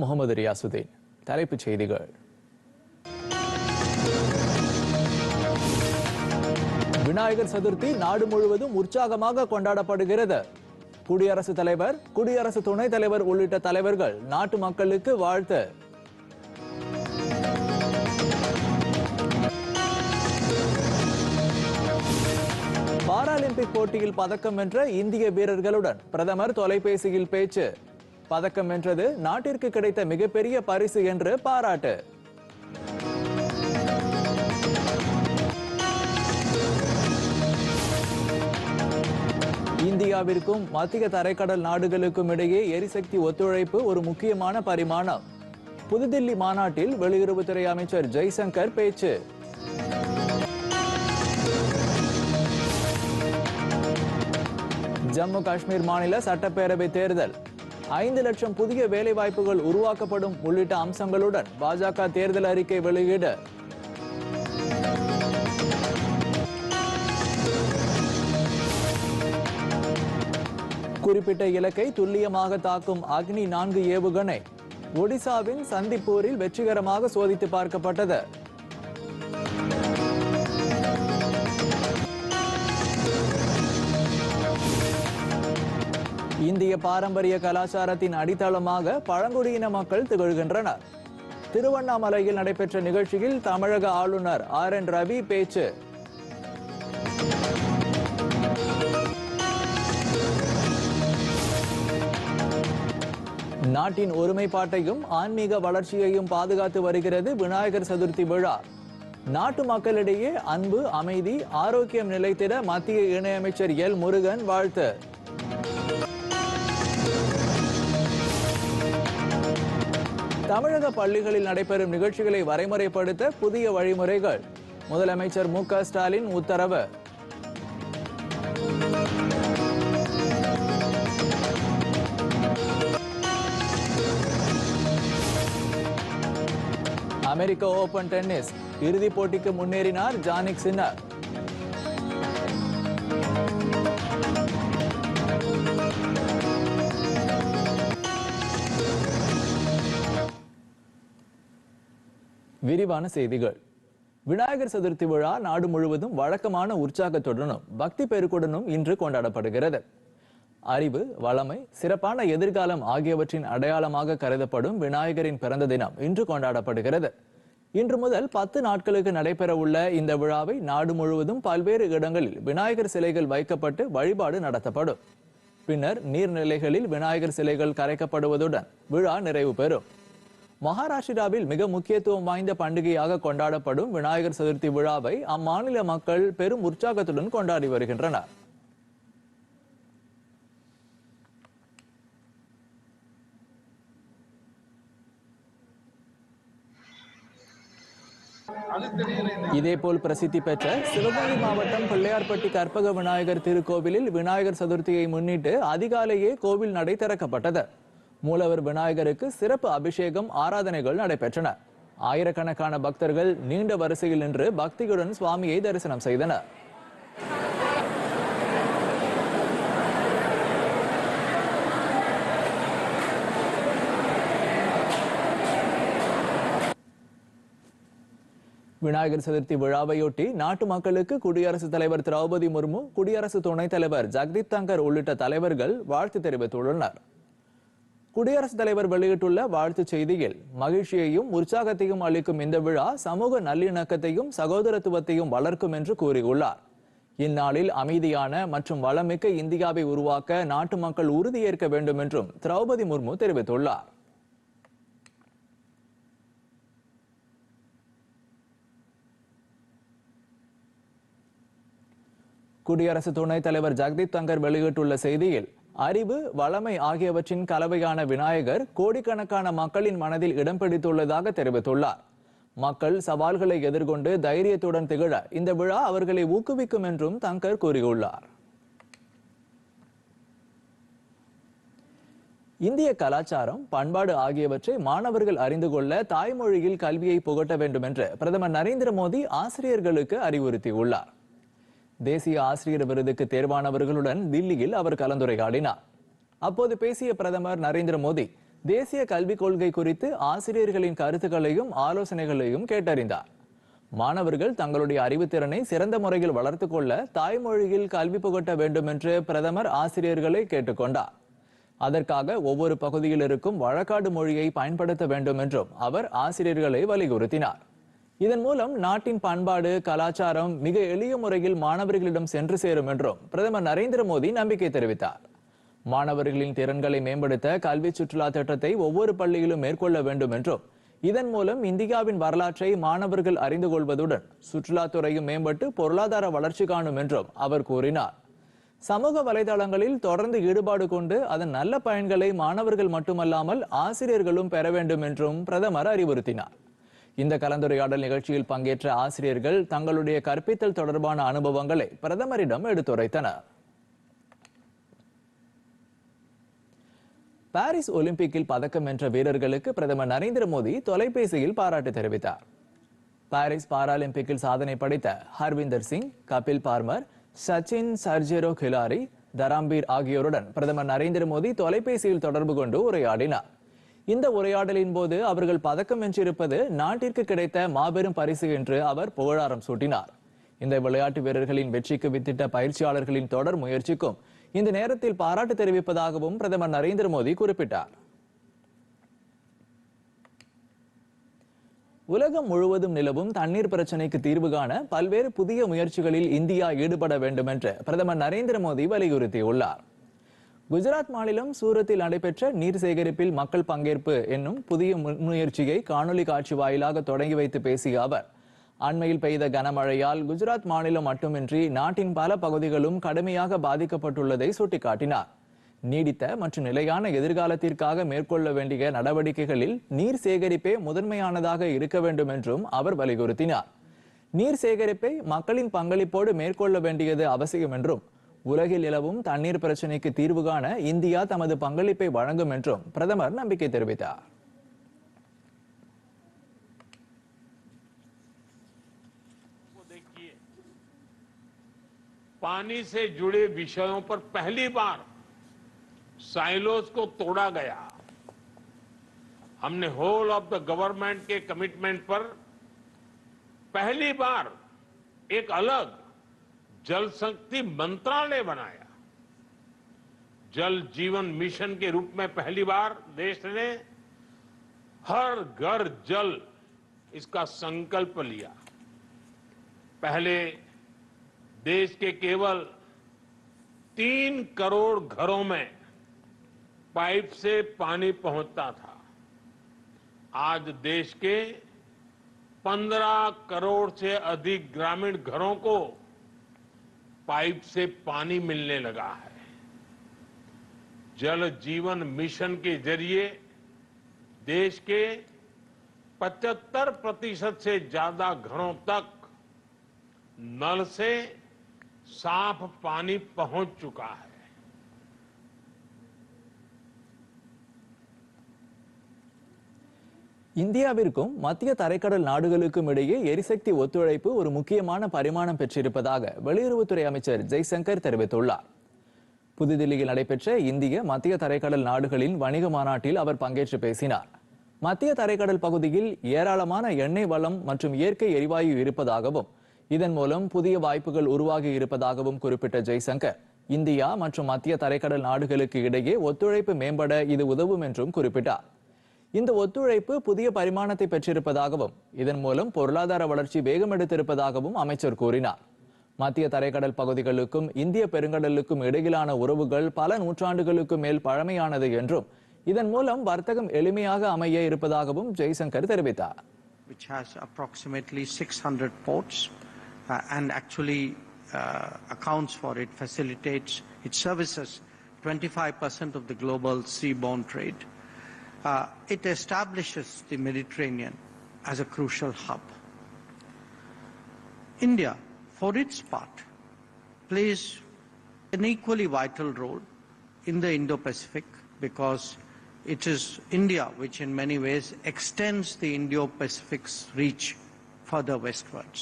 முகமது ரியாசுதீன் தலைப்புச் செய்திகள். விநாயகர் சதுர்த்தி நாடு முழுவதும் உற்சாகமாக கொண்டாடப்படுகிறது. குடியரசுத் தலைவர் குடியரசு துணைத் தலைவர் உள்ளிட்ட தலைவர்கள் நாட்டு மக்களுக்கு வாழ்த்து. பாராலிம்பிக் போட்டியில் பதக்கம் வென்ற இந்திய வீரர்களுடன் பிரதமர் தொலைபேசியில் பேச்சு. பதக்கம் வென்றது நாட்டிற்கு கிடைத்த மிகப்பெரிய பரிசு என்று பாராட்டு. இந்தியாவிற்கும் மத்திய தரைக்கடல் நாடுகளுக்கும் இடையே எரிசக்தி ஒத்துழைப்பு ஒரு முக்கியமான பரிமாணம். புதுதில்லி மாநாட்டில் வெளியுறவுத்துறை அமைச்சர் ஜெய்சங்கர் பேச்சு. ஜம்மு காஷ்மீர் மாநில சட்டப்பேரவை தேர்தல். ஐந்து லட்சம் புதிய வேலைவாய்ப்புகள் உருவாக்கப்படும் உள்ளிட்ட அம்சங்களுடன் பாஜக தேர்தல் அறிக்கை வெளியீடு. குறிப்பிட்ட இலக்கை துல்லியமாக தாக்கும் அக்னி நான்கு ஏவுகணை ஒடிசாவின் சந்திப்பூரில் வெற்றிகரமாக சோதித்து பார்க்கப்பட்டது. இந்திய பாரம்பரிய கலாச்சாரத்தின் அடித்தளமாக பழங்குடியின மக்கள் திகழ்கின்றனர். திருவண்ணாமலையில் நடைபெற்ற நிகழ்ச்சியில் தமிழக ஆளுநர் ஆர் என் ரவி பேச்சு. நாட்டின் ஒருமைப்பாட்டையும் ஆன்மீக வளர்ச்சியையும் பாதுகாத்து வருகிறது விநாயகர் சதுர்த்தி விழா. நாட்டு மக்களிடையே அன்பு அமைதி ஆரோக்கியம் நிலைத்திட மத்திய இணையமைச்சர் எல் முருகன் வாழ்த்து. தமிழக பள்ளிகளில் நடைபெறும் நிகழ்ச்சிகளை வரைமுறைப்படுத்த புதிய வழிமுறைகள். முதலமைச்சர் மு க ஸ்டாலின் உத்தரவு. அமெரிக்க ஓபன் டென்னிஸ் இறுதிப் போட்டிக்கு முன்னேறினார் ஜானிக் சின்னர். விரிவான செய்திகள். விநாயகர் சதுர்த்தி விழா நாடு முழுவதும் வழக்கமான உற்சாகத்துடனும் பக்தி பெருக்குடனும் இன்று கொண்டாடப்படுகிறது. அறிவு வளமை சிறப்பான எதிர்காலம் ஆகியவற்றின் அடையாளமாக கருதப்படும் விநாயகரின் பிறந்த தினம் இன்று கொண்டாடப்படுகிறது. இன்று முதல் பத்து நாட்களுக்கு நடைபெறவுள்ள இந்த விழாவை நாடு முழுவதும் பல்வேறு இடங்களில் விநாயகர் சிலைகள் வைக்கப்பட்டு வழிபாடு நடத்தப்படும். பின்னர் நீர்நிலைகளில் விநாயகர் சிலைகள் கரைக்கப்படுவதுடன் விழா நிறைவு பெறும். மகாராஷ்டிராவில் மிக முக்கியத்துவம் வாய்ந்த பண்டிகையாக கொண்டாடப்படும் விநாயகர் சதுர்த்தி விழாவை அம்மாநில மக்கள் பெரும் உற்சாகத்துடன் கொண்டாடி வருகின்றனர். இதேபோல் பிரசித்தி பெற்ற சிவகங்கை மாவட்டம் பிள்ளையார்பட்டி கற்பக விநாயகர் திருக்கோவிலில் விநாயகர் சதுர்த்தியை முன்னிட்டு அதிகாலையே கோவில் நடை திறக்கப்பட்டது. மூலவர் விநாயகருக்கு சிறப்பு அபிஷேகம் ஆராதனைகள் நடைபெற்றன. ஆயிரக்கணக்கான பக்தர்கள் நீண்ட வரிசையில் நின்று பக்தியுடன் சுவாமியை தரிசனம் செய்தனர். விநாயகர் சதுர்த்தி விழாவையொட்டி நாட்டு மக்களுக்கு குடியரசுத் தலைவர் திரௌபதி முர்மு குடியரசு துணைத் தலைவர் ஜெகதீப் தங்கர் உள்ளிட்ட தலைவர்கள் வாழ்த்து தெரிவித்துள்ளனர். குடியரசுத் தலைவர் வெளியிட்டுள்ள வாழ்த்துச் செய்தியில் மகிழ்ச்சியையும் உற்சாகத்தையும் அளிக்கும் இந்த விழா சமூக நல்லிணக்கத்தையும் சகோதரத்துவத்தையும் வளர்க்கும் என்று கூறியுள்ளார். இந்நாளில் அமைதியான மற்றும் வளமிக்க இந்தியாவை உருவாக்க நாட்டு மக்கள் உறுதியேற்க வேண்டும் என்றும் திரௌபதி முர்மு தெரிவித்துள்ளார். குடியரசு துணைத் தலைவர் ஜெகதீப் தங்கர் வெளியிட்டுள்ள செய்தியில் அறிவு வளமை ஆகியவற்றின் கலவையான விநாயகர் கோடிக்கணக்கான மக்களின் மனதில் இடம் பிடித்துள்ளதாக தெரிவித்துள்ளார். மக்கள் சவால்களை எதிர்கொண்டு தைரியத்துடன் திகழ இந்த விழா அவர்களை ஊக்குவிக்கும் என்றும் தங்கர் கூறியுள்ளார். இந்திய கலாச்சாரம் பண்பாடு ஆகியவற்றை மாணவர்கள் அறிந்து கொள்ள தாய்மொழியில் கல்வியை புகட்ட வேண்டும் என்று பிரதமர் நரேந்திர மோடி ஆசிரியர்களுக்கு அறிவுறுத்தியுள்ளார். தேசிய ஆசிரியர் விருதுக்கு தேர்வானவர்களுடன் தில்லியில் அவர் கலந்துரையாடினார். அப்போது பேசிய பிரதமர் நரேந்திர மோடி தேசிய கல்விக் கொள்கை குறித்து ஆசிரியர்களின் கருத்துக்களையும் ஆலோசனைகளையும் கேட்டறிந்தார். மாணவர்கள் தங்களுடைய அறிவுத்திறனை சிறந்த முறையில் வளர்த்துக் கொள்ள தாய்மொழியில் கல்வி புகட்ட வேண்டும் என்று பிரதமர் ஆசிரியர்களை கேட்டுக்கொண்டார். அதற்காக ஒவ்வொரு பகுதியில் இருக்கும் வழக்காடு மொழியை பயன்படுத்த வேண்டும் என்றும் அவர் ஆசிரியர்களை வலியுறுத்தினார். இதன் மூலம் நாட்டின் பண்பாடு கலாச்சாரம் மிக எளிய முறையில் மாணவர்களிடம் சென்று சேரும் என்றும் பிரதமர் நரேந்திர மோடி நம்பிக்கை தெரிவித்தார். மாணவர்களின் திறன்களை மேம்படுத்த கல்வி சுற்றுலா திட்டத்தை ஒவ்வொரு பள்ளியிலும் மேற்கொள்ள வேண்டும் என்றும் இதன் மூலம் இந்தியாவின் வரலாற்றை மாணவர்கள் அறிந்து கொள்வதுடன் சுற்றுலாத்துறையும் மேம்பட்டு பொருளாதார வளர்ச்சி காணும் என்றும் அவர் கூறினார். சமூக வலைதளங்களில் தொடர்ந்து ஈடுபாடு கொண்டு அதன் நல்ல பயன்களை மாணவர்கள் மட்டுமல்லாமல் ஆசிரியர்களும் பெற வேண்டும் என்றும் பிரதமர் அறிவுறுத்தினார். இந்த கலந்துரையாடல் நிகழ்ச்சியில் பங்கேற்ற ஆசிரியர்கள் தங்களுடைய கற்பித்தல் தொடர்பான அனுபவங்களை பிரதமரிடம் எடுத்துரைத்தனர். பாரிஸ் ஒலிம்பிக்கில் பதக்கம் வென்ற வீரர்களுக்கு பிரதமர் நரேந்திர மோடி தொலைபேசியில் பாராட்டு தெரிவித்தார். பாரிஸ் பாராலிம்பிக்கில் சாதனை படைத்த ஹர்விந்தர் சிங் கபில் பார்மர் சச்சின் சர்ஜெரோ கிலாரி தராம்பீர் ஆகியோருடன் பிரதமர் நரேந்திர மோடி தொலைபேசியில் தொடர்பு கொண்டு உரையாடினார். இந்த உரையாடலின் போது அவர்கள் பதக்கம் வென்றிருப்பது நாட்டிற்கு கிடைத்த மாபெரும் பரிசு என்று அவர் புகழாரம் சூட்டினார். இந்த விளையாட்டு வீரர்களின் வெற்றிக்கு வித்திட்ட பயிற்சியாளர்களின் தொடர் முயற்சிக்கும் இந்த நேரத்தில் பாராட்டு தெரிவிப்பதாகவும் பிரதமர் நரேந்திர மோடி குறிப்பிட்டார். உலகம் முழுவதும் நிலவும் தண்ணீர் பிரச்சினைக்கு தீர்வு காண பல்வேறு புதிய முயற்சிகளில் இந்தியா ஈடுபட வேண்டும் என்று பிரதமர் நரேந்திர மோடி வலியுறுத்தியுள்ளார். குஜராத் மாநிலம் சூரத்தில் நடைபெற்ற நீர் சேகரிப்பில் மக்கள் பங்கேற்பு என்னும் புதிய முன்முயற்சியை காணொலி காட்சி வாயிலாக தொடங்கி வைத்து பேசிய அவர் அண்மையில் பெய்த கனமழையால் குஜராத் மாநிலம் மட்டுமின்றி நாட்டின் பல பகுதிகளும் கடுமையாக பாதிக்கப்பட்டுள்ளதை சுட்டிக்காட்டினார். நீடித்த மற்றும் நிலையான எதிர்காலத்திற்காக மேற்கொள்ள வேண்டிய நடவடிக்கைகளில் நீர் சேகரிப்பே முதன்மையானதாக இருக்க வேண்டும் என்றும் அவர் வலியுறுத்தினார். நீர் சேகரிப்பை மக்களின் பங்களிப்போடு மேற்கொள்ள வேண்டியது அவசியம் என்றும் உலகில் நிலவும் தண்ணீர் பிரச்சனைக்கு தீர்வு காண இந்தியா தமது பங்களிப்பை வழங்கும் என்றும் பிரதமர் நம்பிக்கை தெரிவித்தார் देखिए पानी से जुड़े विषयों पर पहली बार साइलोस को तोड़ा गया हमने होल ऑफ द गवर्नमेंट के कमिटमेंट पर पहली बार एक अलग जल शक्ति मंत्रालय बनाया। जल जीवन मिशन के रूप में पहली बार देश ने हर घर जल इसका संकल्प लिया। पहले देश के केवल तीन करोड़ घरों में पाइप से पानी पहुँचता था। आज देश के पंद्रह करोड़ से अधिक ग्रामीण घरों को पाइप से पानी मिलने लगा है। जल जीवन मिशन के ज़रिए देश के 75 प्रतिशत से ज़्यादा घरों तक नल से साफ़ पानी पहुँच चुका है। இந்தியாவிற்கும் மத்திய தரைக்கடல் நாடுகளுக்கும் இடையே எரிசக்தி ஒத்துழைப்பு ஒரு முக்கியமான பரிமாணம் பெற்றிருப்பதாக வெளியுறவுத்துறை அமைச்சர் ஜெய்சங்கர் தெரிவித்துள்ளார். புதுதில்லியில் நடைபெற்ற இந்திய மத்திய தரைக்கடல் நாடுகளின் வணிக மாநாட்டில் அவர் பங்கேற்று பேசினார். மத்திய தரைக்கடல் பகுதியில் ஏராளமான எண்ணெய் வளம் மற்றும் இயற்கை எரிவாயு இருப்பதாகவும் இதன் மூலம் புதிய வாய்ப்புகள் உருவாகி இருப்பதாகவும் குறிப்பிட்ட ஜெய்சங்கர் இந்தியா மற்றும் மத்திய தரைக்கடல் நாடுகளுக்கு இடையே ஒத்துழைப்பு மேம்பட இது உதவும் என்றும் குறிப்பிட்டார். இந்த ஒத்துழைப்பு புதிய பரிமாணத்தை பெற்றிருப்பதாகவும் இதன் மூலம் பொருளாதார வளர்ச்சி வேகம் எடுத்திருப்பதாகவும் அமைச்சர் கூறினார் மத்திய தரைக்கடல் பகுதிகளுக்கும் இந்திய பெருங்கடலுக்கும் இடையிலான உறவுகள் பல நூற்றாண்டுகளுக்கு மேல் பழமையானது என்றும் இதன் மூலம் வர்த்தகம் எளிமையாக அமைய இருப்பதாகவும் ஜெய்சங்கர் தெரிவித்தார் which has approximately 600 ports uh, and actually uh, accounts for it, facilitates, it services 25% of the global seaborne trade. Uh, it establishes the Mediterranean as a crucial hub. India, for its part, plays an equally vital role in the Indo-Pacific because it is India which in many ways extends the Indo-Pacific's reach further westwards.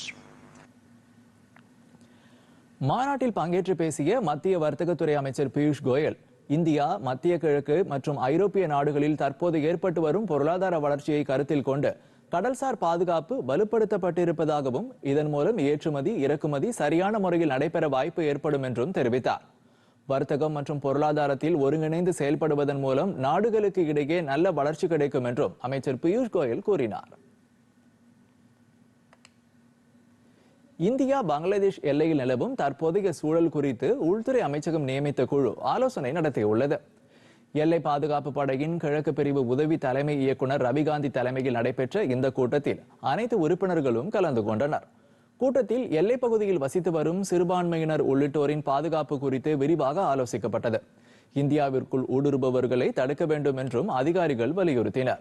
மாநாட்டில் பங்கேற்று பேசிய மத்திய வர்த்தகத்துறை அமைச்சர் Piyush Goyal India மத்திய கிழக்கு மற்றும் ஐரோப்பிய நாடுகளில் தற்போது ஏற்பட்டு வரும் பொருளாதார வளர்ச்சியை கருத்தில் கொண்டு கடல்சார் பாதுகாப்பு வலுப்படுத்தப்பட்டிருப்பதாகவும் இதன் மூலம் ஏற்றுமதி இறக்குமதி சரியான முறையில் நடைபெற வாய்ப்பு ஏற்படும் என்றும் தெரிவித்தார். வர்த்தகம் மற்றும் பொருளாதாரத்தில் ஒருங்கிணைந்து செயல்படுவதன் மூலம் நாடுகளுக்கு இடையே நல்ல வளர்ச்சி கிடைக்கும் என்றும் அமைச்சர் பியூஷ் கோயல் கூறினார். இந்தியா பங்களாதேஷ் எல்லையில் நிலவும் தற்போதைய சூழல் குறித்து உள்துறை அமைச்சகம் நியமித்த குழு ஆலோசனை நடத்தியுள்ளது. எல்லை பாதுகாப்பு படையின் கிழக்கு பிரிவு உதவி தலைமை இயக்குனர் ரவிகாந்தி தலைமையில் நடைபெற்ற இந்த கூட்டத்தில் அனைத்து உறுப்பினர்களும் கலந்து கொண்டனர். கூட்டத்தில் எல்லைப் பகுதியில் வசித்து வரும் சிறுபான்மையினர் உள்ளிட்டோரின் பாதுகாப்பு குறித்து விரிவாக ஆலோசிக்கப்பட்டது. இந்தியாவிற்குள் ஊடுருபவர்களை தடுக்க வேண்டும் என்றும் அதிகாரிகள் வலியுறுத்தினர்.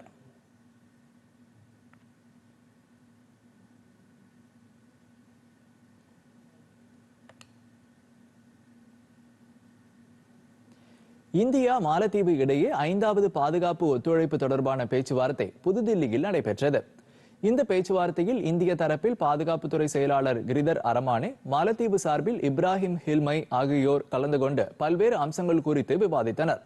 இந்தியா மாலத்தீவு இடையே ஐந்தாவது பாதுகாப்பு ஒத்துழைப்பு தொடர்பான பேச்சுவார்த்தை புதுதில்லியில் நடைபெற்றது. இந்த பேச்சுவார்த்தையில் இந்திய தரப்பில் பாதுகாப்புத்துறை செயலாளர் கிரிதர் அரமானே மாலத்தீவு சார்பில் இப்ராஹிம் ஹில்மை ஆகியோர் கலந்து கொண்டு பல்வேறு அம்சங்கள் குறித்து விவாதித்தனர்.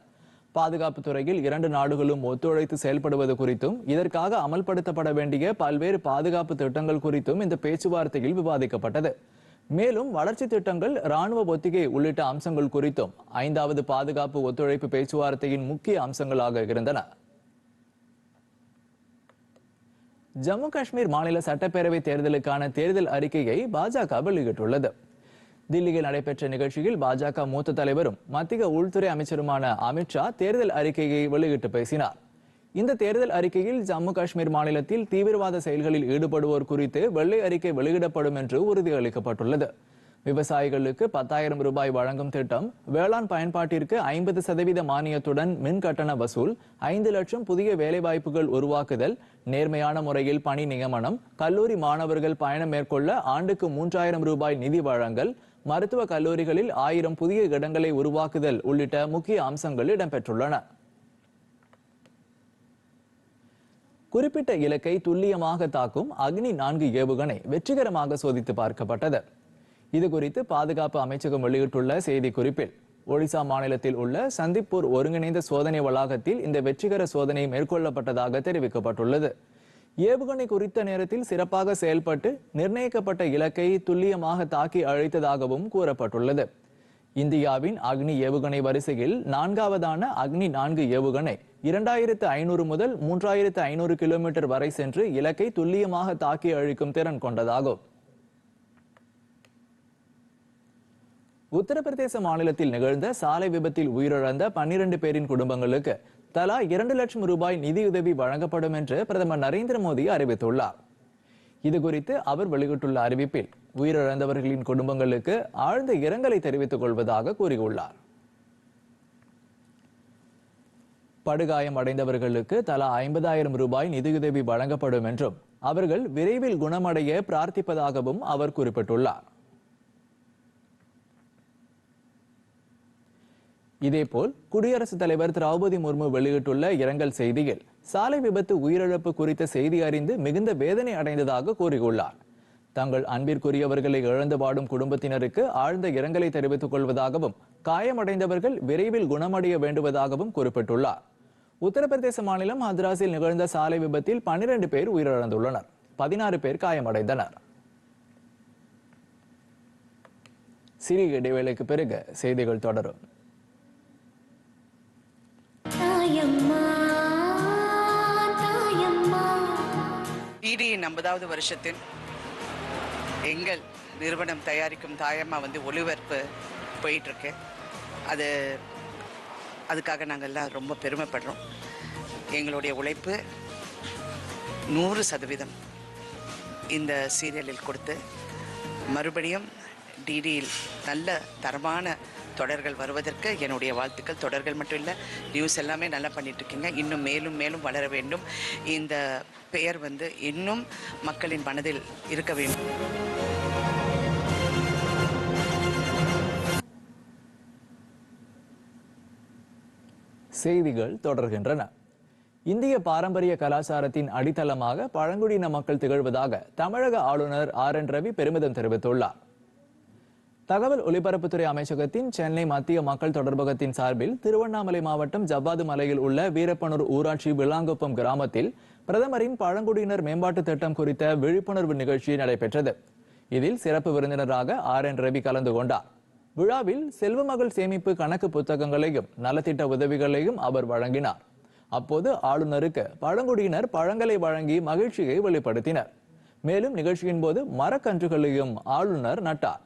பாதுகாப்பு துறையில் இரண்டு நாடுகளும் ஒத்துழைத்து செயல்படுவது குறித்தும் இதற்காக அமல்படுத்தப்பட வேண்டிய பல்வேறு பாதுகாப்பு திட்டங்கள் குறித்தும் இந்த பேச்சுவார்த்தையில் விவாதிக்கப்பட்டது. மேலும் வளர்ச்சி திட்டங்கள் ராணுவ ஒத்திகை உள்ளிட்ட அம்சங்கள் குறித்தும் ஐந்தாவது பாதுகாப்பு ஒத்துழைப்பு பேச்சுவார்த்தையின் முக்கிய அம்சங்களாக இருந்தன. ஜம்மு காஷ்மீர் மாநில சட்டப்பேரவை தேர்தலுக்கான தேர்தல் அறிக்கையை பாஜக வெளியிட்டுள்ளது. தில்லியில் நடைபெற்ற நிகழ்ச்சியில் பாஜக மூத்த தலைவரும் மத்திய உள்துறை அமைச்சருமான அமித்ஷா தேர்தல் அறிக்கையை வெளியிட்டு பேசினார். இந்த தேர்தல் அறிக்கையில் ஜம்மு காஷ்மீர் மாநிலத்தில் தீவிரவாத செயல்களில் ஈடுபடுவோர் குறித்து வெள்ளை அறிக்கை வெளியிடப்படும் என்று உறுதியளிக்கப்பட்டுள்ளது. விவசாயிகளுக்கு பத்தாயிரம் ரூபாய் வழங்கும் திட்டம் வேளாண் பயன்பாட்டிற்கு ஐம்பது சதவீத மானியத்துடன் மின் கட்டண வசூல் ஐந்து லட்சம் புதிய வேலைவாய்ப்புகள் உருவாக்குதல் நேர்மையான முறையில் பணி நியமனம் கல்லூரி மாணவர்கள் பயணம் மேற்கொள்ள ஆண்டுக்கு மூன்றாயிரம் ரூபாய் நிதி வழங்கல் மருத்துவ கல்லூரிகளில் ஆயிரம் புதிய இடங்களை உருவாக்குதல் உள்ளிட்ட முக்கிய அம்சங்கள் இடம்பெற்றுள்ளன. குறிப்பிட்ட இலக்கை துல்லியமாக தாக்கும் அக்னி நான்கு ஏவுகணை வெற்றிகரமாக சோதித்து பார்க்கப்பட்டது. இது குறித்து பாதுகாப்பு அமைச்சகம் வெளியிட்டுள்ள செய்தி குறிப்பில் ஒடிசா மாநிலத்தில் உள்ள சந்திப்பூர் ஒருங்கிணைந்த சோதனை வளாகத்தில் இந்த வெற்றிகர சோதனை மேற்கொள்ளப்பட்டதாக தெரிவிக்கப்பட்டுள்ளது. ஏவுகணை குறித்த நேரத்தில் சிறப்பாக செயல்பட்டு நிர்ணயிக்கப்பட்ட இலக்கை துல்லியமாக தாக்கி அழைத்ததாகவும் கூறப்பட்டுள்ளது. இந்தியாவின் அக்னி ஏவுகணை வரிசையில் நான்காவதான அக்னி நான்கு ஏவுகணை இரண்டாயிரத்து ஐநூறு முதல் மூன்றாயிரத்து ஐநூறு கிலோமீட்டர் வரை சென்று இலக்கை துல்லியமாக தாக்கி அழிக்கும் திறன் கொண்டதாகும். உத்தரப்பிரதேச மாநிலத்தில் நிகழ்ந்த சாலை விபத்தில் உயிரிழந்த பன்னிரண்டு பேரின் குடும்பங்களுக்கு தலா இரண்டு லட்சம் ரூபாய் நிதியுதவி வழங்கப்படும் என்று பிரதமர் நரேந்திர மோடி அறிவித்துள்ளார். இது குறித்து அவர் வெளியிட்டுள்ள அறிவிப்பில் உயிரிழந்தவர்களின் குடும்பங்களுக்கு ஆழ்ந்த இரங்கலை தெரிவித்துக் கொள்வதாக கூறியுள்ளார். படுகாயம் அடைந்தவர்களுக்கு தலா ஐம்பதாயிரம் ரூபாய் நிதியுதவி வழங்கப்படும் என்றும் அவர்கள் விரைவில் குணமடைய பிரார்த்திப்பதாகவும் அவர் குறிப்பிட்டுள்ளார். இதேபோல் குடியரசுத் தலைவர் திரௌபதி முர்மு வெளியிட்டுள்ள இரங்கல் செய்தியில் சாலை விபத்து உயிரிழப்பு குறித்த செய்தி அறிந்து மிகுந்த வேதனை அடைந்ததாக கூறியுள்ளார். தங்கள் அன்பிற்குரியவர்களை இழந்து வாடும் குடும்பத்தினருக்கு ஆழ்ந்த இரங்கலை தெரிவித்துக் கொள்வதாகவும் காயமடைந்தவர்கள் விரைவில் குணமடைய வேண்டுவதாகவும் குறிப்பிட்டுள்ளார். உத்தரப்பிரதேச மாநிலம் ஹத்ராஸில் நிகழ்ந்த சாலை விபத்தில் பன்னிரண்டு பேர் உயிரிழந்துள்ளனர். பதினாறு பேர் காயமடைந்தனர். சிறிய இடைவேளைக்கு பிறகு செய்திகள் தொடரும். தாயம்மா தாயம்மா. டிடியின் ஐம்பதாவது வருஷத்தின் எங்கள் நிறுவனம் தயாரிக்கும் தாயம்மா வந்து ஒளிபரப்பு போயிட்டுருக்கு அது அதுக்காக நாங்கள் எல்லாம் ரொம்ப பெருமைப்படுறோம். எங்களுடைய உழைப்பு நூறு சதவீதம் இந்த சீரியலில் கொடுத்து மறுபடியும் டிடியில் நல்ல தரமான தொடர்கள் வருவதற்கு என்னுடைய வாழ்த்துக்கள். தொடர்கள் மட்டும் இல்லை நியூஸ் எல்லாமே நல்லா பண்ணிட்டுருக்கீங்க. இன்னும் மேலும் மேலும் வளர வேண்டும். இந்த பெயர் வந்து இன்னும் மக்களின் மனதில் இருக்க வேண்டும். செய்திகள் தொடர்கின்றன. இந்திய பாரம்பரிய கலாச்சாரத்தின் அடித்தளமாக பழங்குடியின மக்கள் திகழ்வதாக தமிழக ஆளுநர் ஆர் என் ரவி பெருமிதம் தெரிவித்துள்ளார். தகவல் ஒலிபரப்புத்துறை அமைச்சகத்தின் சென்னை மத்திய மக்கள் தொடர்பகத்தின் சார்பில் திருவண்ணாமலை மாவட்டம் ஜவ்வாது மலையில் உள்ள வீரப்பனூர் ஊராட்சி விளாங்குப்பம் கிராமத்தில் பிரதமரின் பழங்குடியினர் மேம்பாட்டு திட்டம் குறித்த விழிப்புணர்வு நிகழ்ச்சி நடைபெற்றது. இதில் சிறப்பு விருந்தினராக ஆர் என் ரவி கலந்து கொண்டார். விழாவில் செல்வமகள் சேமிப்பு கணக்கு புத்தகங்களையும் நலத்திட்ட உதவிகளையும் அவர் வழங்கினார். அப்போது ஆளுநருக்கு பழங்குடியினர் பழங்களை வழங்கி மகிழ்ச்சியை வெளிப்படுத்தினர். மேலும் நிகழ்ச்சியின் போது மரக்கன்றுகளையும் ஆளுநர் நட்டார்.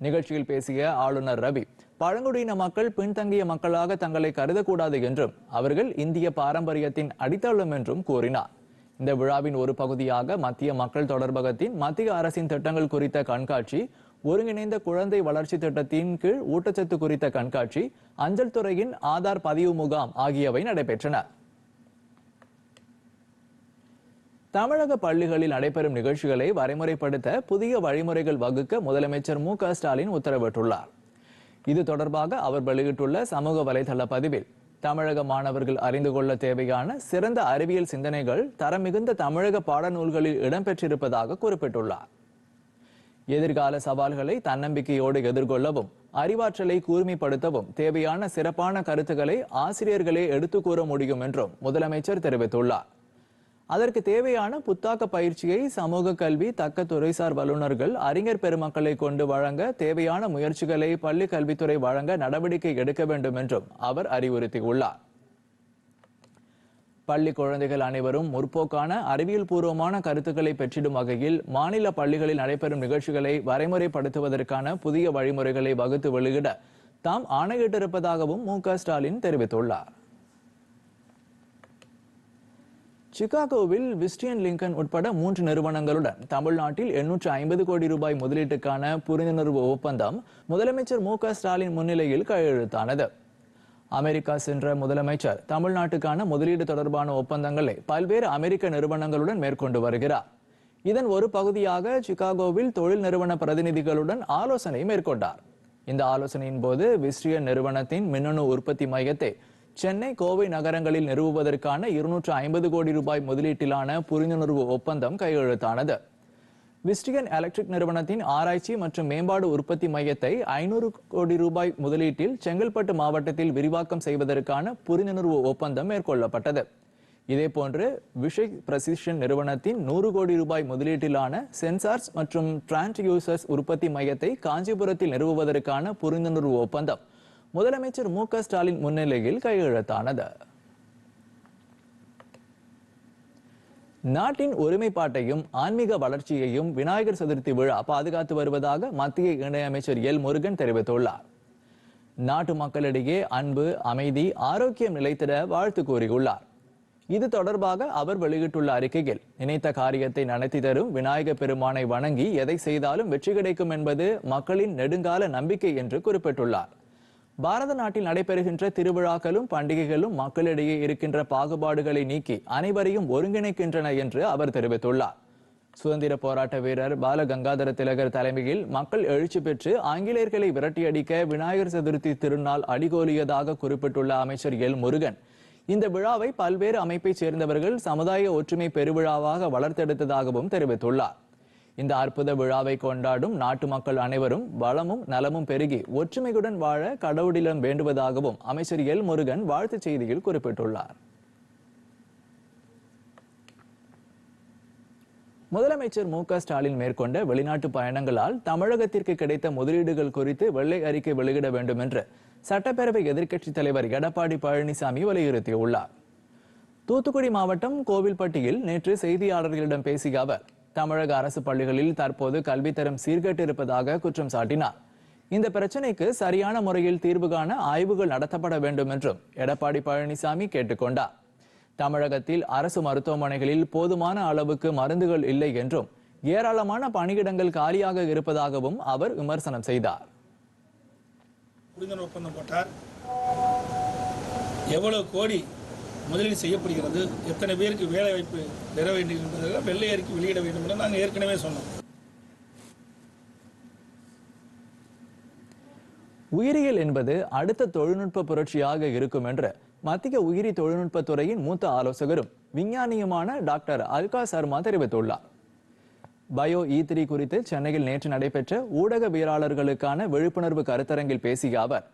நிகழ்ச்சியில் பேசிய ஆளுநர் ரவி பழங்குடியின மக்கள் பின்தங்கிய மக்களாக தங்களை கருதக்கூடாது என்றும் அவர்கள் இந்திய பாரம்பரியத்தின் அடித்தளம் என்றும் கூறினார். இந்த விழாவின் ஒரு பகுதியாக மத்திய மக்கள் தொடர்பகத்தின் மத்திய அரசின் திட்டங்கள் குறித்த கண்காட்சி ஒருங்கிணைந்த குழந்தை வளர்ச்சி திட்டத்தின் கீழ் ஊட்டச்சத்து குறித்த கண்காட்சி அஞ்சல் துறையின் ஆதார் பதிவு முகாம் ஆகியவை நடைபெற்றன. தமிழக பள்ளிகளில் நடைபெறும் நிகழ்ச்சிகளை வரைமுறைப்படுத்த புதிய வழிமுறைகள் வகுக்க முதலமைச்சர் மு க ஸ்டாலின் உத்தரவிட்டுள்ளார். இது தொடர்பாக அவர் வெளியிட்டுள்ள சமூக வலைதள பதிவில் தமிழக மாணவர்கள் அறிந்து கொள்ள தேவையான சிறந்த அறிவியல் சிந்தனைகள் தரமிகுந்த தமிழக பாடநூல்களில் இடம்பெற்றிருப்பதாக குறிப்பிட்டுள்ளார். எதிர்கால சவால்களை தன்னம்பிக்கையோடு எதிர்கொள்ளவும் அறிவாற்றலை கூர்மைப்படுத்தவும் தேவையான சிறப்பான கருத்துக்களை ஆசிரியர்களே எடுத்துக் கூற முடியும் என்றும் முதலமைச்சர் தெரிவித்துள்ளார். அதற்கு தேவையான புத்தாக்க பயிற்சியை சமூக கல்வி தக்க துறைசார் வல்லுநர்கள் அறிஞர் பெருமக்களை கொண்டு வழங்க தேவையான முயற்சிகளை பள்ளி கல்வித்துறை வழங்க நடவடிக்கை எடுக்க வேண்டும் என்றும் அவர் அறிவுறுத்தியுள்ளார். பள்ளி குழந்தைகள் அனைவரும் முற்போக்கான அறிவியல் பூர்வமான கருத்துக்களை பெற்றிடும் வகையில் மாநில பள்ளிகளில் நடைபெறும் நிகழ்ச்சிகளை வரைமுறைப்படுத்துவதற்கான புதிய வழிமுறைகளை வகுத்து வெளியிட தாம் ஆணையிட்டிருப்பதாகவும் மு ஸ்டாலின் தெரிவித்துள்ளார். சிகாகோவில் விஸ்டியன் லிங்கன் உட்பட மூன்று நிறுவனங்களுடன் தமிழ்நாட்டில் எண்ணூற்று ஐம்பது கோடி ரூபாய் முதலீட்டுக்கான புரிந்துணர்வு ஒப்பந்தம் முதலமைச்சர் மு ஸ்டாலின் முன்னிலையில் கையெழுத்தானது. அமெரிக்கா சென்ற முதலமைச்சர் தமிழ்நாட்டுக்கான முதலீடு தொடர்பான ஒப்பந்தங்களை பல்வேறு அமெரிக்க நிறுவனங்களுடன் மேற்கொண்டு வருகிறார். இதன் ஒரு பகுதியாக சிகாகோவில் தொழில் நிறுவன பிரதிநிதிகளுடன் ஆலோசனை மேற்கொண்டார். இந்த ஆலோசனையின் போது விஸ்ரிய நிறுவனத்தின் மின்னணு உற்பத்தி மையத்தை சென்னை கோவை நகரங்களில் நிறுவுவதற்கான இருநூற்று ஐம்பது கோடி ரூபாய் முதலீட்டிலான புரிந்துணர்வு ஒப்பந்தம் கையெழுத்தானது. விஸ்டிகன் எலக்ட்ரிக் நிறுவனத்தின் ஆராய்ச்சி மற்றும் மேம்பாடு உற்பத்தி மையத்தை ஐநூறு கோடி ரூபாய் முதலீட்டில் செங்கல்பட்டு மாவட்டத்தில் விரிவாக்கம் செய்வதற்கான புரிந்துணர்வு ஒப்பந்தம் மேற்கொள்ளப்பட்டது. இதேபோன்று விஷய் பிரசிஷன் நிறுவனத்தின் நூறு கோடி ரூபாய் முதலீட்டிலான சென்சார்ஸ் மற்றும் டிரான்ஸ்யூசர்ஸ் உற்பத்தி மையத்தை காஞ்சிபுரத்தில் நிறுவுவதற்கான புரிந்துணர்வு ஒப்பந்தம் முதலமைச்சர் மு க ஸ்டாலின் முன்னிலையில் கையெழுத்தானது. நாட்டின் ஒருமைப்பாட்டையும் ஆன்மீக வளர்ச்சியையும் விநாயகர் சதுர்த்தி விழா பாதுகாத்து வருவதாக மத்திய இணையமைச்சர் எல். முருகன் தெரிவித்துள்ளார். நாட்டு மக்களிடையே அன்பு அமைதி ஆரோக்கியம் நிலைத்திட வாழ்த்து கூறியுள்ளார். இது தொடர்பாக அவர் வெளியிட்டுள்ள அறிக்கையில் நினைத்த காரியத்தை நடத்தி தரும் விநாயக பெருமானை வணங்கி எதை செய்தாலும் வெற்றி கிடைக்கும் என்பது மக்களின் நெடுங்கால நம்பிக்கை என்று குறிப்பிட்டுள்ளார். பாரத நாட்டில் நடைபெறுகின்ற திருவிழாக்களும் பண்டிகைகளும் மக்களிடையே இருக்கின்ற பாகுபாடுகளை நீக்கி அனைவரையும் ஒருங்கிணைக்கின்றன என்று அவர் தெரிவித்துள்ளார். சுதந்திர போராட்ட வீரர் பால கங்காதர திலகர் தலைமையில் மக்கள் எழுச்சி பெற்று ஆங்கிலேயர்களை விரட்டியடிக்க விநாயகர் சதுர்த்தி திருநாள் அடிகோலியதாக குறிப்பிட்டுள்ள அமைச்சர் எல் முருகன் இந்த விழாவை பல்வேறு அமைப்பைச் சேர்ந்தவர்கள் சமுதாய ஒற்றுமை பெருவிழாவாக வளர்த்தெடுத்ததாகவும் தெரிவித்துள்ளார். இந்த அற்புத விழாவை கொண்டாடும் நாட்டு மக்கள் அனைவரும் வளமும் நலமும் பெருகி ஒற்றுமையுடன் வாழ கடவுளிடம் வேண்டுவதாகவும் அமைச்சர் எல் முருகன் வாழ்த்துச் செய்தியில் குறிப்பிட்டுள்ளார். முதலமைச்சர் மு க ஸ்டாலின் மேற்கொண்ட வெளிநாட்டு பயணங்களால் தமிழகத்திற்கு கிடைத்த முதலீடுகள் குறித்து வெள்ளை அறிக்கை வெளியிட வேண்டும் என்று சட்டப்பேரவை எதிர்க்கட்சித் தலைவர் எடப்பாடி பழனிசாமி வலியுறுத்தியுள்ளார். தூத்துக்குடி மாவட்டம் கோவில்பட்டியில் நேற்று செய்தியாளர்களிடம் பேசிய அவர் தமிழக அரசு பள்ளிகளில் தற்போது கல்வித்தரம் சீர்கெட்டிருப்பதாக குற்றம் சாட்டினார். இந்த பிரச்சினைக்கு சரியான முறையில் தீர்வு காண ஆய்வுகள் நடத்தப்பட வேண்டும் என்றும் எடப்பாடி பழனிசாமி கேட்டுக்கொண்டார் தமிழகத்தில் அரசு மருத்துவமனைகளில் போதுமான அளவுக்கு மருந்துகள் இல்லை என்றும் ஏராளமான பணியிடங்கள் காலியாக இருப்பதாகவும் அவர் விமர்சனம் செய்தார். ஒப்பந்தம் போட்டார். எவ்வளவு கோடி முதலீடு செய்யப்படுகிறது. எத்தனை பேருக்கு வேலை வாய்ப்பு பெற வேண்டும் என்பதெல்லாம் வெள்ளை அறிக்கை வெளியிட வேண்டும் என்று நாங்கள் ஏற்கனவே சொன்னோம். உயிரியல் என்பது அடுத்த தொழில்நுட்ப புரட்சியாக இருக்கும் என்று மத்திய உயிரி தொழில்நுட்பத்துறையின் மூத்த ஆலோசகரும் விஞ்ஞானியுமான டாக்டர் அல்கா சர்மா தெரிவித்துள்ளார். பயோ இ த்ரீ குறித்து சென்னையில் நேற்று நடைபெற்ற ஊடகவியலாளர்களுக்கான விழிப்புணர்வு கருத்தரங்கில் பேசிய அவர்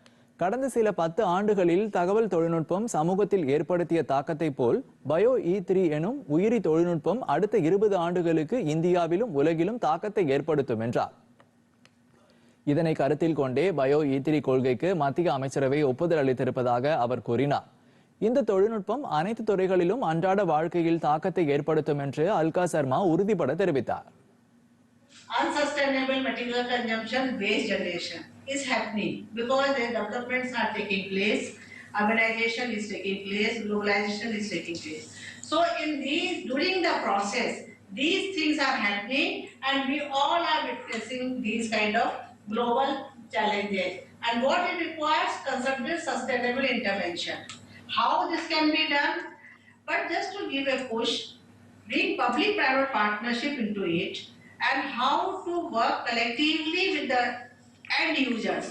கடந்த சில பத்து ஆண்டுகளில் தகவல் தொழில்நுட்பம் சமூகத்தில் ஏற்படுத்திய தாக்கத்தை போல் பயோ இ த்ரீ எனும் உயிரி தொழில்நுட்பம் அடுத்த இருபது ஆண்டுகளுக்கு இந்தியாவிலும் உலகிலும் தாக்கத்தை ஏற்படுத்தும் என்றார். இதனை கருத்தில் கொண்டே பயோ இ த்ரீ கொள்கைக்கு மத்திய அமைச்சரவை ஒப்புதல் அளித்திருப்பதாக அவர் கூறினார். இந்த தொழில்நுட்பம் அனைத்து துறைகளிலும் அன்றாட வாழ்க்கையில் தாக்கத்தை ஏற்படுத்தும் என்று அல்கா சர்மா உறுதிபட தெரிவித்தார். Unsustainable material consumption waste generation is happening because the developments are taking place, urbanization is taking place, globalization is taking place. So in these, during the process, these things are happening and we all are witnessing these kind of global challenges. And what it requires, concerted sustainable intervention. How this can be done? But just to give a push, bring public-private partnership into it and how to work collectively with the end users.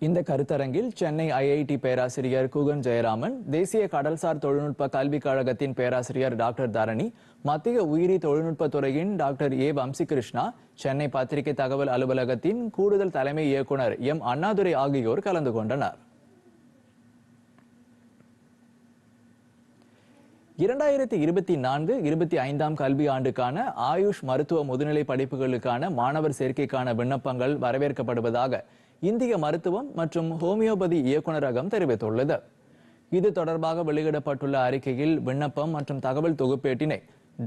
இந்த கருத்தரங்கில் Chennai IIT பேராசிரியர் குகன் ஜெயராமன் தேசிய கடல்சார் தொழில்நுட்ப கல்விக் கழகத்தின் பேராசிரியர் doctor தரணி மத்திய உயிரி தொழில்நுட்ப துறையின் டாக்டர் ஏ வம்சிகிருஷ்ணா சென்னை பத்திரிகை தகவல் அலுவலகத்தின் கூடுதல் தலைமை இயக்குனர் எம் அண்ணாதுரை ஆகியோர் கலந்து கொண்டனர் இரண்டாயிரத்தி இருபத்தி நான்கு இருபத்தி ஐந்தாம் கல்வி ஆண்டுக்கான ஆயுஷ் மருத்துவ முதுநிலை படிப்புகளுக்கான மாணவர் சேர்க்கைக்கான விண்ணப்பங்கள் வரவேற்கப்படுவதாக இந்திய மருத்துவம் மற்றும் ஹோமியோபதி இயக்குநரகம் தெரிவித்துள்ளது. இது தொடர்பாக வெளியிடப்பட்டுள்ள அறிக்கையில் விண்ணப்பம் மற்றும் தகவல் தொகுப்பேட்டினை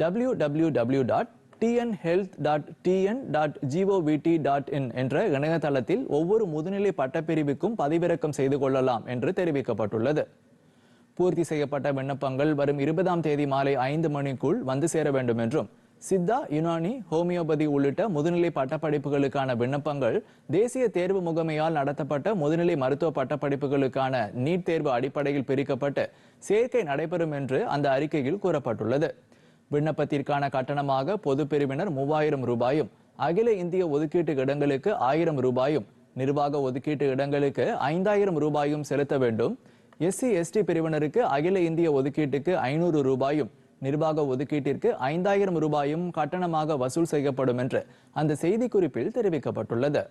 W W W dot TN health dot TN dot GOVT dot in என்ற இணையதளத்தில் ஒவ்வொரு முதுநிலை பட்டப்பிரிவுக்கும் பதிவிறக்கம் செய்து கொள்ளலாம் என்று தெரிவிக்கப்பட்டுள்ளது. பூர்த்தி செய்யப்பட்ட விண்ணப்பங்கள் வரும் இருபதாம் தேதி மாலை ஐந்து மணிக்குள் வந்து சேர வேண்டும் என்றும் சித்தா யுனானி ஹோமியோபதி உள்ளிட்ட முதுநிலை பட்டப்படிப்புகளுக்கான விண்ணப்பங்கள் தேசிய தேர்வு முகமையால் நடத்தப்பட்ட முதுநிலை மருத்துவ பட்டப்படிப்புகளுக்கான நீட் தேர்வு அடிப்படையில் பிரிக்கப்பட்டு சேர்க்கை நடைபெறும் என்று அந்த அறிக்கையில் கூறப்பட்டுள்ளது. விண்ணப்பத்திற்கான கட்டணமாக பொது பிரிவினர் மூவாயிரம் ரூபாயும் அகில இந்திய ஒதுக்கீட்டு இடங்களுக்கு ஆயிரம் ரூபாயும் நிர்வாக ஒதுக்கீட்டு இடங்களுக்கு ஐந்தாயிரம் ரூபாயும் செலுத்த வேண்டும். எஸ்சி எஸ்டி பிரிவினருக்கு அகில இந்திய ஒதுக்கீட்டுக்கு ஐநூறு ரூபாயும் நிர்வாக ஒதுக்கீட்டிற்கு ஐந்தாயிரம் ரூபாயும் கட்டணமாக வசூல் செய்யப்படும் என்று அந்த செய்திக்குறிப்பில் தெரிவிக்கப்பட்டுள்ளது.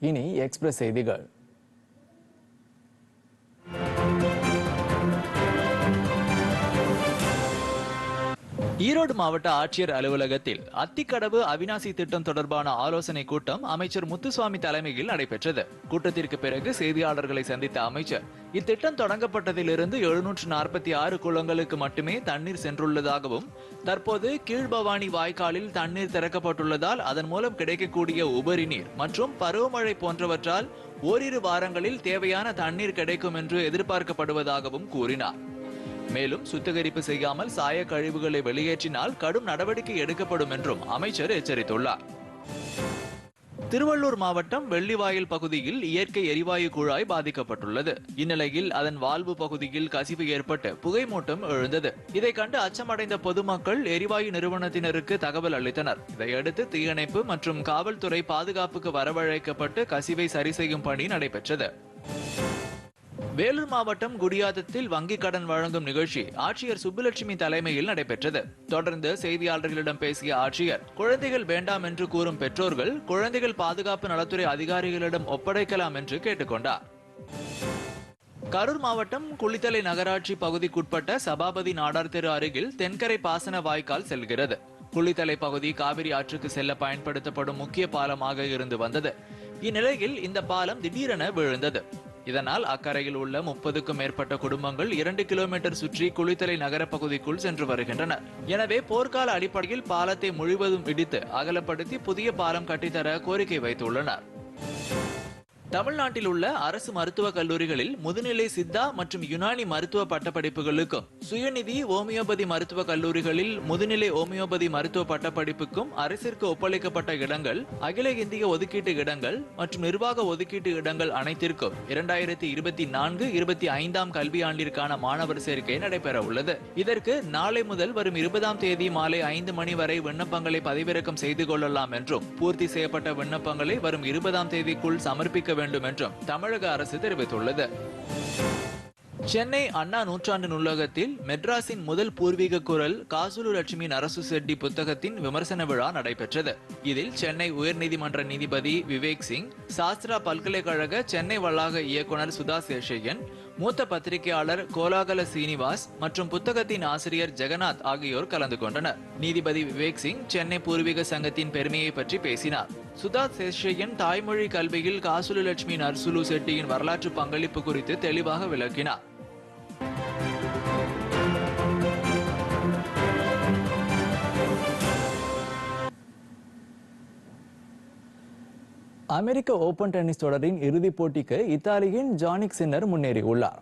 இனி எக்ஸ்பிரஸ் செய்திகள். ஈரோடு மாவட்ட ஆட்சியர் அலுவலகத்தில் அத்திக்கடவு அவினாசி திட்டம் தொடர்பான ஆலோசனை கூட்டம் அமைச்சர் முத்துசுவாமி தலைமையில் நடைபெற்றது. கூட்டத்திற்கு பிறகு செய்தியாளர்களை சந்தித்த அமைச்சர் இத்திட்டம் தொடங்கப்பட்டதிலிருந்து எழுநூற்று நாற்பத்தி ஆறு குளங்களுக்கு மட்டுமே தண்ணீர் சென்றுள்ளதாகவும் தற்போது கீழ்பவானி வாய்க்காலில் தண்ணீர் திறக்கப்பட்டுள்ளதால் அதன் மூலம் கிடைக்கக்கூடிய உபரி நீர் மற்றும் பருவமழை போன்றவற்றால் ஓரிரு வாரங்களில் தேவையான தண்ணீர் கிடைக்கும் என்று எதிர்பார்க்கப்படுவதாகவும் கூறினார். மேலும் சுத்திகரிப்பு செய்யாமல் சாய கழிவுகளை வெளியேற்றினால் கடும் நடவடிக்கை எடுக்கப்படும் என்றும் அமைச்சர் எச்சரித்துள்ளார். திருவள்ளூர் மாவட்டம் வெள்ளிவாயில் பகுதியில் இயற்கை எரிவாயு குழாய் பாதிக்கப்பட்டுள்ளது. இந்நிலையில் அதன் வால்வு பகுதியில் கசிவு ஏற்பட்டு புகைமூட்டம் எழுந்தது. இதை கண்டு அச்சமடைந்த பொதுமக்கள் எரிவாயு நிறுவனத்தினருக்கு தகவல் அளித்தனர். இதையடுத்து தீயணைப்பு மற்றும் காவல்துறை பாதுகாப்புக்கு வரவழைக்கப்பட்டு கசிவை சரி செய்யும் பணி நடைபெற்றது. வேலூர் மாவட்டம் குடியாத்தத்தில் வங்கிக் கடன் வழங்கும் நிகழ்ச்சி ஆட்சியர் சுப்புலட்சுமி தலைமையில் நடைபெற்றது. தொடர்ந்து செய்தியாளர்களிடம் பேசிய ஆட்சியர் குழந்தைகள் வேண்டாம் என்று கூறும் பெற்றோர்கள் குழந்தைகள் பாதுகாப்பு நலத்துறை அதிகாரிகளிடம் ஒப்படைக்கலாம் என்று கேட்டுக்கொண்டார். கரூர் மாவட்டம் குளித்தலை நகராட்சி பகுதிக்குட்பட்ட சபாபதி நாடார் தெரு அருகில் தென்கரை பாசன வாய்க்கால் செல்கிறது. குளித்தலை பகுதி காவிரி ஆற்றுக்கு செல்ல பயன்படுத்தப்படும் முக்கிய பாலமாக இருந்து வந்தது. இந்நிலையில் இந்த பாலம் திடீரென விழுந்தது. இதனால் அக்கரையில் உள்ள முப்பதுக்கும் மேற்பட்ட குடும்பங்கள் இரண்டு கிலோமீட்டர் சுற்றி குளித்தலை நகர பகுதிக்குள் சென்று வருகின்றனர். எனவே போர்க்கால அடிப்படையில் பாலத்தை முழுவதும் இடித்து அகலப்படுத்தி புதிய பாலம் கட்டித்தர கோரிக்கை வைத்துள்ளனர். தமிழ்நாட்டில் உள்ள அரசு மருத்துவக் கல்லூரிகளில் முதுநிலை சித்தா மற்றும் யுனானி மருத்துவ பட்டப்படிப்புகளுக்கும் சுயநிதி ஓமியோபதி மருத்துவக் கல்லூரிகளில் முதுநிலை ஓமியோபதி மருத்துவ பட்டப்படிப்புக்கும் அரசிற்கு ஒப்படைக்கப்பட்ட இடங்கள் அகில இந்திய ஒதுக்கீட்டு இடங்கள் மற்றும் நிர்வாக ஒதுக்கீட்டு இடங்கள் அனைத்திற்கும் இரண்டாயிரத்தி இருபத்தி நான்கு இருபத்தி ஐந்தாம் கல்வியாண்டிற்கான மாணவர் சேர்க்கை நடைபெற உள்ளது இதற்கு நாளை முதல் வரும் இருபதாம் தேதி மாலை ஐந்து மணி வரை விண்ணப்பங்களை பதிவிறக்கம் செய்து கொள்ளலாம் என்றும் பூர்த்தி செய்யப்பட்ட விண்ணப்பங்களை வரும் இருபதாம் தேதிக்குள் சமர்ப்பிக்க வேண்டும் என்றும் தமிழக அரசு தெரிவித்துள்ளது. சென்னை அண்ணா நூற்றாண்டு நூலகத்தில் மெட்ராஸின் முதல் பூர்வீக குரல் காசுலு லட்சுமி அரசு செட்டி புத்தகத்தின் விமர்சன விழா நடைபெற்றது. இதில் சென்னை உயர்நீதிமன்ற நீதிபதி விவேக் சிங் சாஸ்திரா பல்கலைக்கழக சென்னை வளாக இயக்குனர் சுதா சேஷையன் மூத்த பத்திரிகையாளர் கோலாகல சீனிவாஸ் மற்றும் புத்தகத்தின் ஆசிரியர் ஜெகநாத் ஆகியோர் கலந்து கொண்டனர். நீதிபதி விவேக் சிங் சென்னை பூர்வீக சங்கத்தின் பெருமையை பற்றி பேசினார். சுதா சேஷையன் தாய்மொழி கல்வியில் காசுலு லட்சுமி நர்சுலு செட்டியின் வரலாற்று பங்களிப்பு குறித்து தெளிவாக விளக்கினார். அமெரிக்க ஓபன் டென்னிஸ் தொடரின் இறுதிப் போட்டிக்கு இத்தாலியின் ஜானிக் சின்னர் முன்னேறியுள்ளார்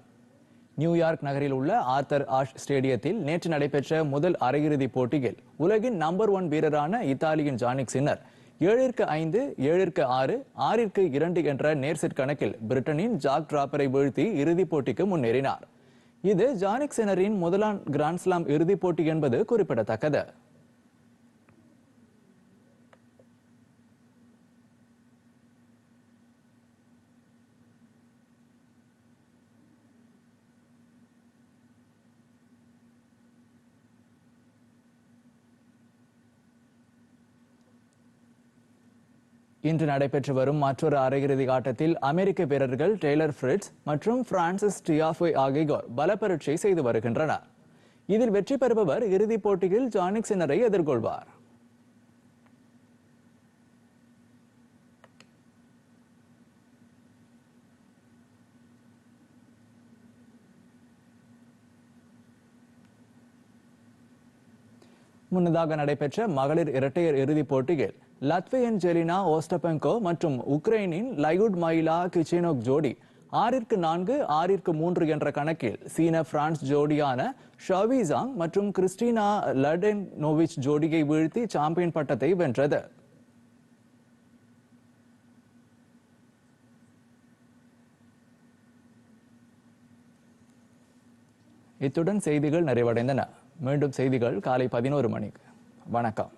நியூயார்க் நகரில் உள்ள ஆர்த்தர் ஆஷ் ஸ்டேடியத்தில் நேற்று நடைபெற்ற முதல் அரையிறுதிப் போட்டியில் உலகின் நம்பர் ஒன் வீரரான இத்தாலியின் ஜானிக் சின்னர் ஏழிற்கு ஐந்து ஏழிற்கு ஆறு ஆறிற்கு இரண்டு என்ற நேர்செட் கணக்கில் பிரிட்டனின் ஜாக் டிராப்பரை வீழ்த்தி இறுதிப் போட்டிக்கு முன்னேறினார். இது ஜானிக் செனரின் முதலாம் கிராண்ட்ஸ்லாம் இறுதிப் போட்டி என்பது குறிப்பிடத்தக்கது. இன்று நடைபெற்று வரும் மற்றொரு அரையிறுதி ஆட்டத்தில் அமெரிக்க வீரர்கள் டெய்லர் ஃபிரிட்ஸ் மற்றும் பிரான்சிஸ் டியாஃபே ஆகியோர் பலப்பரீட்சை செய்து வருகின்றனர். இதில் வெற்றி பெறுபவர் இறுதிப் போட்டியில் ஜானிக் சின்னரை எதிர்கொள்வார். முன்னதாக நடைபெற்ற மகளிர் இரட்டையர் இறுதிப் போட்டியில் லத்வியன் ஜெலினா ஓஸ்டபெங்கோ மற்றும் உக்ரைனின் லயுட் மைலா கிச்சேனோக் ஜோடி ஆறிற்கு நான்கு ஆறிற்கு மூன்று என்ற கணக்கில் சீன பிரான்ஸ் ஜோடியான ஷவிசாங் மற்றும் கிறிஸ்டினா லடென் நோவிச் ஜோடியை வீழ்த்தி சாம்பியன் பட்டத்தை வென்றது. இத்துடன் செய்திகள் நிறைவடைந்தன. மீண்டும் செய்திகள் காலை பதினோரு மணிக்கு. வணக்கம்.